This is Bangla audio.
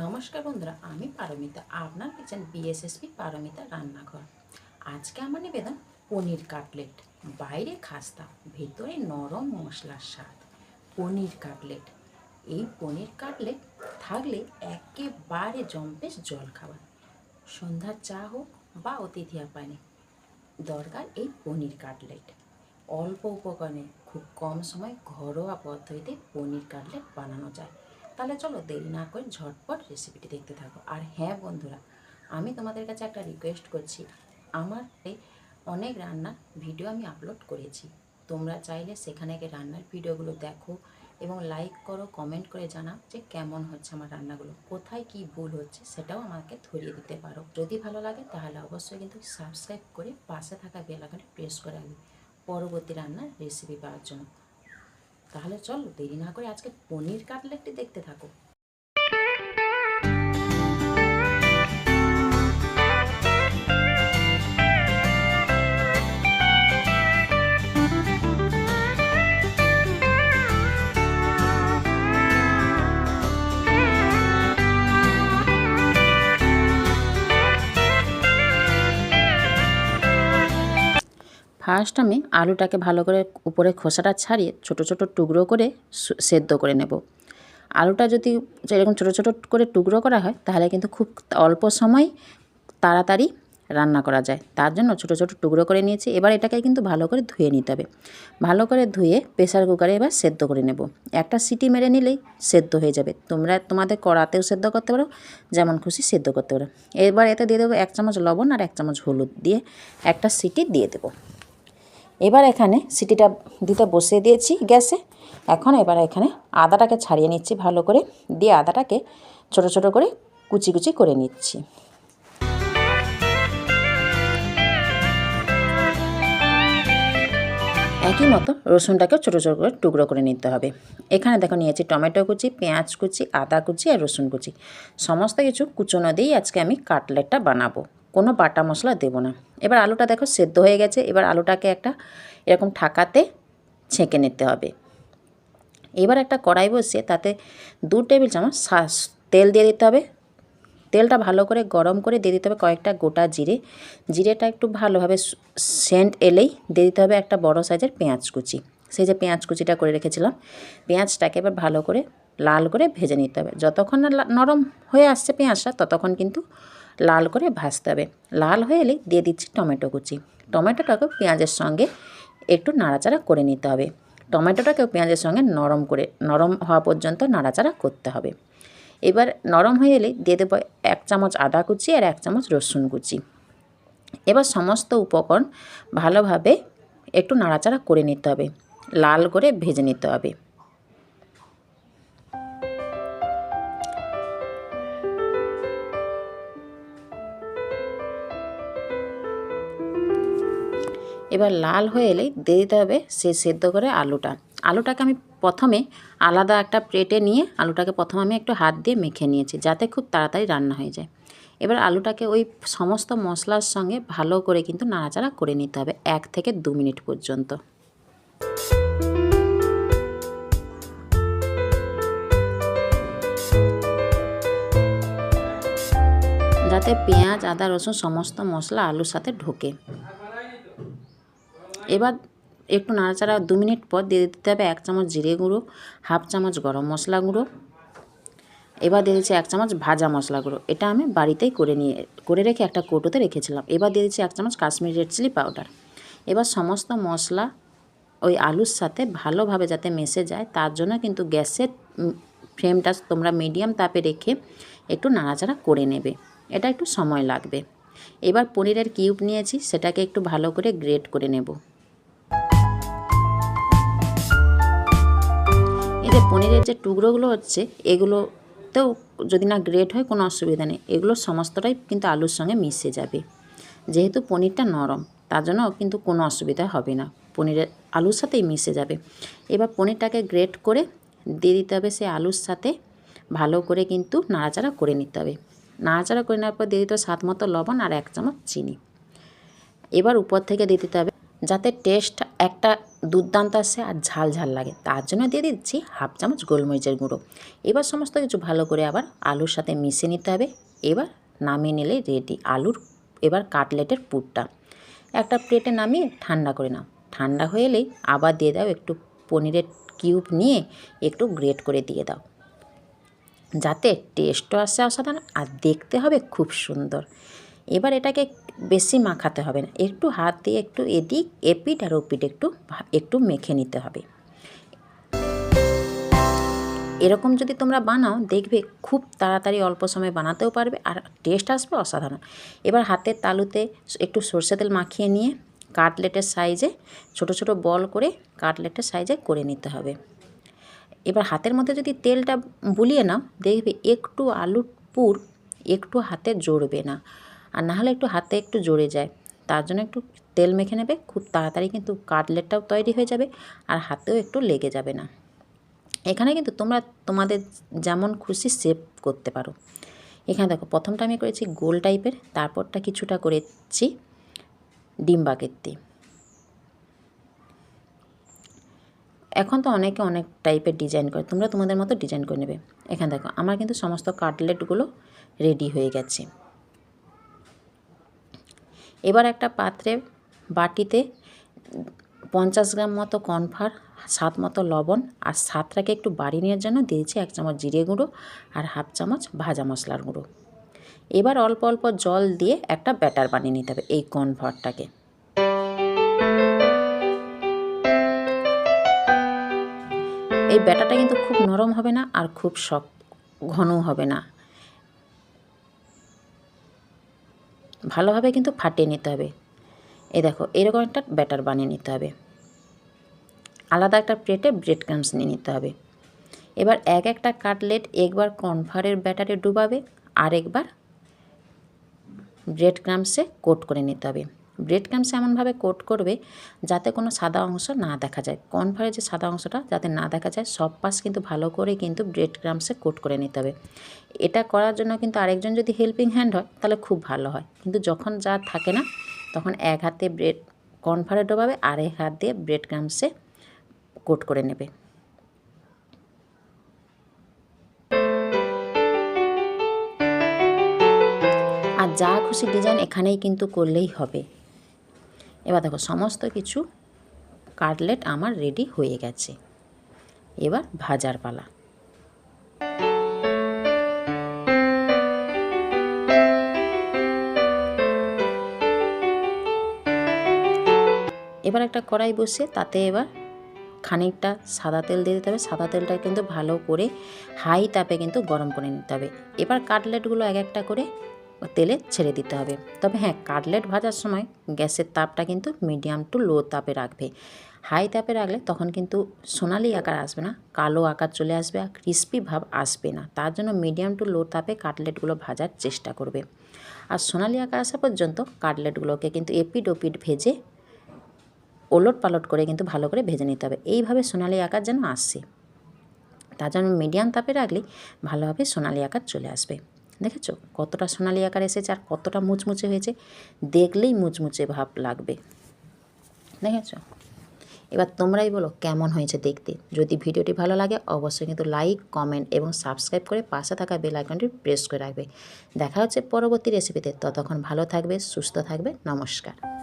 নমস্কার বন্ধুরা, আমি পারমিতা, আপনার পেয়েছেন বিএসএসপি পারমিতা রান্নাঘর। আজকে আমার নিবেদন পনির কাটলেট, বাইরে খাস্তা, ভেতরে নরম মশলার স্বাদ। পনির কাটলেট, এই পনির কাটলেট থাকলে একেবারে জম্পেশ জল খাবার। সন্ধ্যার চা হোক বা অতিথি আপ্যায়নে, দরকার এই পনির কাটলেট। অল্প উপকরণে খুব কম সময় ঘরোয়া পদ্ধতিতে পনির কাটলেট বানানো যায়। তাহলে চলো দেরি না করে ঝটপট রেসিপিটি দেখতে থাকো। আর হ্যাঁ বন্ধুরা, আমি তোমাদের কাছে একটা রিকোয়েস্ট করছি। আমার অনেক রান্নার ভিডিও আমি আপলোড করেছি। তোমরা চাইলে সেখানে গিয়ে রান্নার ভিডিওগুলো দেখো এবং লাইক করো কমেন্ট করে জানাও যে কেমন হচ্ছে আমার রান্নাগুলো, কোথায় কি ভুল হচ্ছে সেটাও আমাকে ধরিয়ে দিতে পারো। যদি ভালো লাগে তাহলে অবশ্যই কিন্তু সাবস্ক্রাইব করে পাশে থাকা বেল প্রেস করে রাখবে পরবর্তী রান্নার রেসিপি পাওয়ার জন্য। তাহলে চলো দেরি না করে আজকে পনির কাটলেটটি দেখতে থাকো। ফার্স্ট আমি আলুটাকে ভালো করে উপরে খোসাটা ছাড়িয়ে ছোট ছোট টুকরো করে সেদ্ধ করে নেব। আলুটা যদি এরকম ছোট ছোট করে টুকরো করা হয়, তাহলে কিন্তু খুব অল্প সময় তাড়াতাড়ি রান্না করা যায়। তার জন্য ছোট ছোট টুকরো করে নিয়েছি। এবার এটাকে কিন্তু ভালো করে ধুয়ে নিতে হবে। ভালো করে ধুয়ে প্রেসার কুকারে এবার সেদ্ধ করে নেব। একটা সিটি মেরে নিলেই সেদ্ধ হয়ে যাবে। তোমরা, তোমাদের কড়াতেও সেদ্ধ করতে পারো, যেমন খুশি সেদ্ধ করতে পারো। এবার এতে দিয়ে দেবো এক চামচ লবণ আর এক চামচ হলুদ দিয়ে একটা সিটি দিয়ে দেবো। এবার এখানে সিটিটা দিতে বসিয়ে দিয়েছি গ্যাসে। এখন এবার এখানে আদাটাকে ছাড়িয়ে নিচ্ছি ভালো করে। দিয়ে আদাটাকে ছোট ছোট করে কুচি কুচি করে নিচ্ছি। একই মতো রসুনটাকেও ছোটো ছোটো করে টুকরো করে নিতে হবে। এখানে দেখো নিয়েছি টমেটো কুচি, পেঁয়াজ কুচি, আদা কুচি আর রসুন কুচি। সমস্ত কিছু কুচোনো দিয়েই আজকে আমি কাটলেটটা বানাবো। কোনো বাটা মশলা দেবো না। এবার আলুটা দেখো সেদ্ধ হয়ে গেছে। এবার আলুটাকে একটা এরকম ঠাকাতে ছেঁকে নিতে হবে। এবার একটা কড়াই বসিয়ে তাতে দু টেবিল চামচ শাস- তেল দিয়ে দিতে হবে। তেলটা ভালো করে গরম করে দিয়ে দিতে হবে কয়েকটা গোটা জিরে। জিরেটা একটু ভালোভাবে সেন্ট এলেই দিয়ে দিতে হবে একটা বড় সাইজের পেঁয়াজ কুচি। সেই যে পেঁয়াজ কুচিটা করে রেখেছিলাম, পেঁয়াজটাকে এবার ভালো করে লাল করে ভেজে নিতে হবে। যতক্ষণ না নরম হয়ে আসছে পেঁয়াজটা, ততক্ষণ কিন্তু লাল করে ভাজতে হবে। লাল হয়ে এলেই দিয়ে দিচ্ছি টমেটো কুচি। টমেটোটাকেও পেঁয়াজের সঙ্গে একটু নাড়াচাড়া করে নিতে হবে। টমেটোটাকেও পেঁয়াজের সঙ্গে নরম করে, নরম হওয়া পর্যন্ত নাড়াচাড়া করতে হবে। এবার নরম হয়ে এলে দিয়ে দেবো এক চামচ আদা কুচি আর এক চামচ রসুন কুচি। এবার সমস্ত উপকরণ ভালোভাবে একটু নাড়াচাড়া করে নিতে হবে। লাল করে ভেজে নিতে হবে। এবার লাল হয়ে এলেই দিয়ে দিতে হবে সে সেদ্ধ করে আলুটা। আলুটাকে আমি প্রথমে আলাদা একটা প্লেটে নিয়ে আলুটাকে প্রথমে আমি একটু হাত দিয়ে মেখে নিয়েছি যাতে খুব তাড়াতাড়ি রান্না হয়ে যায়। এবার আলুটাকে ওই সমস্ত মশলার সঙ্গে ভালো করে কিন্তু নাড়াচাড়া করে নিতে হবে এক থেকে দু মিনিট পর্যন্ত। যাতে পেঁয়াজ, আদা, রসুন সমস্ত মশলা আলুর সাথে ঢোকে। এবার একটু নাড়াচাড়া দু মিনিট পর দিয়ে দিতে হবে এক চামচ জিরে গুঁড়ো, হাফ চামচ গরম মশলা গুঁড়ো। এবার দিয়ে দিচ্ছি এক চামচ ভাজা মশলা গুঁড়ো। এটা আমি বাড়িতেই করে নিয়ে, করে রেখে একটা কৌটোতে রেখেছিলাম। এবার দিয়ে দিচ্ছি এক চামচ কাশ্মীরি রেড চিলি পাউডার এবার সমস্ত মশলা ওই আলুর সাথে ভালোভাবে যাতে মেশে যায়, তার জন্য কিন্তু গ্যাসের ফ্লেমটা তোমরা মিডিয়াম তাপে রেখে একটু নাড়াচাড়া করে নেবে। এটা একটু সময় লাগবে। এবার পনিরের কিউব নিয়েছি, সেটাকে একটু ভালো করে গ্রেট করে নেব। এই পনিরের যে টুকরোগুলো হচ্ছে, এগুলোতেও যদি না গ্রেট হয়, কোনো অসুবিধা নেই। এগুলো সমস্তটাই কিন্তু আলুর সঙ্গে মিশে যাবে। যেহেতু পনিরটা নরম, তার জন্য কিন্তু কোনো অসুবিধা হবে না। পনিরের আলুর সাথেই মিশে যাবে। এবার পনিরটাকে গ্রেট করে দিয়ে দিতে হবে সে আলুর সাথে। ভালো করে কিন্তু নাড়াচাড়া করে নিতে হবে। নাড়াচাড়া করে নেওয়ার পর দিয়ে দিতে হবে স্বাদ মতো লবণ আর এক চামচ চিনি। এবার উপর থেকে দিয়ে দিতে হবে যাতে টেস্ট একটা দুর্দান্ত আসে আর ঝাল ঝাল লাগে। তার জন্য দিয়ে দিচ্ছি হাফ চামচ গোলমরিচের গুঁড়ো। এবার সমস্ত কিছু ভালো করে আবার আলুর সাথে মিশিয়ে নিতে হবে। এবার নামিয়ে নিলে রেডি আলুর এবার কাটলেটের পুরটা। একটা প্লেটে নামিয়ে ঠান্ডা করে নাও। ঠান্ডা হয়ে এলেই আবার দিয়ে দাও একটু পনিরের কিউব নিয়ে একটু গ্রেট করে দিয়ে দাও। যাতে টেস্টও আসে অসাধারণ আর দেখতে হবে খুব সুন্দর। এবার এটাকে বেশি মাখাতে হবে না। একটু হাত দিয়ে একটু এদিক এপিট আর ওপিট একটু একটু মেখে নিতে হবে। এরকম যদি তোমরা বানাও, দেখবে খুব তাড়াতাড়ি অল্প সময় বানাতেও পারবে আর টেস্ট আসবে অসাধারণ। এবার হাতের তালুতে একটু সর্ষে তেল মাখিয়ে নিয়ে কাটলেটের সাইজে ছোট ছোট বল করে কাটলেটের সাইজে করে নিতে হবে। এবার হাতের মধ্যে যদি তেলটা বুলিয়ে নাও, দেখবে একটু আলুর পুর একটু হাতে জড়বে না। আর না হলে একটু হাতে একটু জড়ে যায়। তার জন্য একটু তেল মেখে নেবে, খুব তাড়াতাড়ি কিন্তু কাটলেটটাও তৈরি হয়ে যাবে আর হাতেও একটু লেগে যাবে না। এখানে কিন্তু তোমরা তোমাদের যেমন খুশি শেপ করতে পারো। এখানে দেখো, প্রথমটা আমি করেছি গোল টাইপের, তারপরটা কিছুটা করেছি ডিম্বাকৃতি এখন তো অনেকে অনেক টাইপের ডিজাইন করে, তোমরা তোমাদের মতো ডিজাইন করে নেবে। এখানে দেখো, আমার কিন্তু সমস্ত কাটলেটগুলো রেডি হয়ে গেছে। এবার একটা পাত্রে বাটিতে পঞ্চাশ গ্রাম মতো কর্নফ্লাওয়ার, স্বাদ মতো লবণ আর স্বাদটাকে একটু বাড়িয়ে নেওয়ার জন্য দিয়েছি এক চামচ জিরে গুঁড়ো আর হাফ চামচ ভাজা মশলার গুঁড়ো। এবার অল্প অল্প জল দিয়ে একটা ব্যাটার বানিয়ে নিতে হবে এই কর্নফ্লাওয়ারটাকে। এই ব্যাটারটা কিন্তু খুব নরম হবে না আর খুব শক্ত, ঘনও হবে না। ভালোভাবে কিন্তু ফাটিয়ে নিতে হবে। এ দেখো, এরকম একটা ব্যাটার বানিয়ে নিতে হবে। আলাদা একটা প্লেটে ব্রেড ক্রামস নিয়ে নিতে হবে। এবার এক একটা কাটলেট একবার কনফারের ব্যাটারে ডুবাবে আর একবার ব্রেড ক্রামসে কোট করে নিতে হবে। ব্রেড ক্রামসে এমনভাবে কোট করবে যাতে কোনো সাদা অংশ না দেখা যায়। কর্নফ্লাওয়ারের যে সাদা অংশটা যাতে না দেখা যায়, সব পাশ কিন্তু ভালো করে কিন্তু ব্রেড ক্রামসে কোট করে নিতে হবে। এটা করার জন্য কিন্তু আরেকজন যদি হেল্পিং হ্যান্ড হয়, তাহলে খুব ভালো হয়। কিন্তু যখন যা থাকে না, তখন এক হাতে ব্রেড কর্নফ্লাওয়ারে ডোবাবে আর এক হাত দিয়ে ব্রেড ক্রামসে কোট করে নেবে। আর যা খুশি ডিজাইন এখানেই কিন্তু করলেই হবে। এবার দেখো সমস্ত কিছু কাটলেট আমার রেডি হয়ে গেছে। এবার ভাজার পালা। এবার একটা কড়াই বসে, তাতে এবার খানিকটা সাদা তেল দিয়ে দিতে হবে। সাদা তেলটা কিন্তু ভালো করে হাই তাপে কিন্তু গরম করে নিতে হবে। এবার কাটলেটগুলো এক একটা করে তেলে ছেড়ে দিতে হবে। তবে হ্যাঁ কাটলেট ভাজার সময় গ্যাসের তাপটা কিন্তু মিডিয়াম টু লো তাপে রাখবে। হাই তাপে রাখলে তখন কিন্তু সোনালি আকার আসবে না, কালো আকার চলে আসবে আর ক্রিস্পি ভাব আসবে না। তার জন্য মিডিয়াম টু লো তাপে কাটলেটগুলো ভাজার চেষ্টা করবে। আর সোনালি আকার আসা পর্যন্ত কাটলেটগুলোকে কিন্তু এপিড ওপিড ভেজে ওলট পালট করে কিন্তু ভালো করে ভেজে নিতে হবে। এইভাবে সোনালি আকার যেন আসে। তার জন্য মিডিয়াম তাপে রাখলেই ভালোভাবে সোনালি আকার চলে আসবে। দেখেছ? কতটা সোনালি আকার এসেছে আর কতটা মুচমুচে হয়েছে? দেখলেই মুচমুচে ভাব লাগবে। দেখেছ? এবার তোমরাই বলো, কেমন হয়েছে দেখতে? যদি ভিডিওটি ভালো লাগে, অবশ্যই কিন্তু লাইক, কমেন্ট এবং সাবস্ক্রাইব করে পাশে থাকা বেল আইকনটি প্রেস করে রাখবে। দেখা হচ্ছে পরবর্তী রেসিপিতে ততক্ষণ ভালো থাকবে, সুস্থ থাকবে। নমস্কার।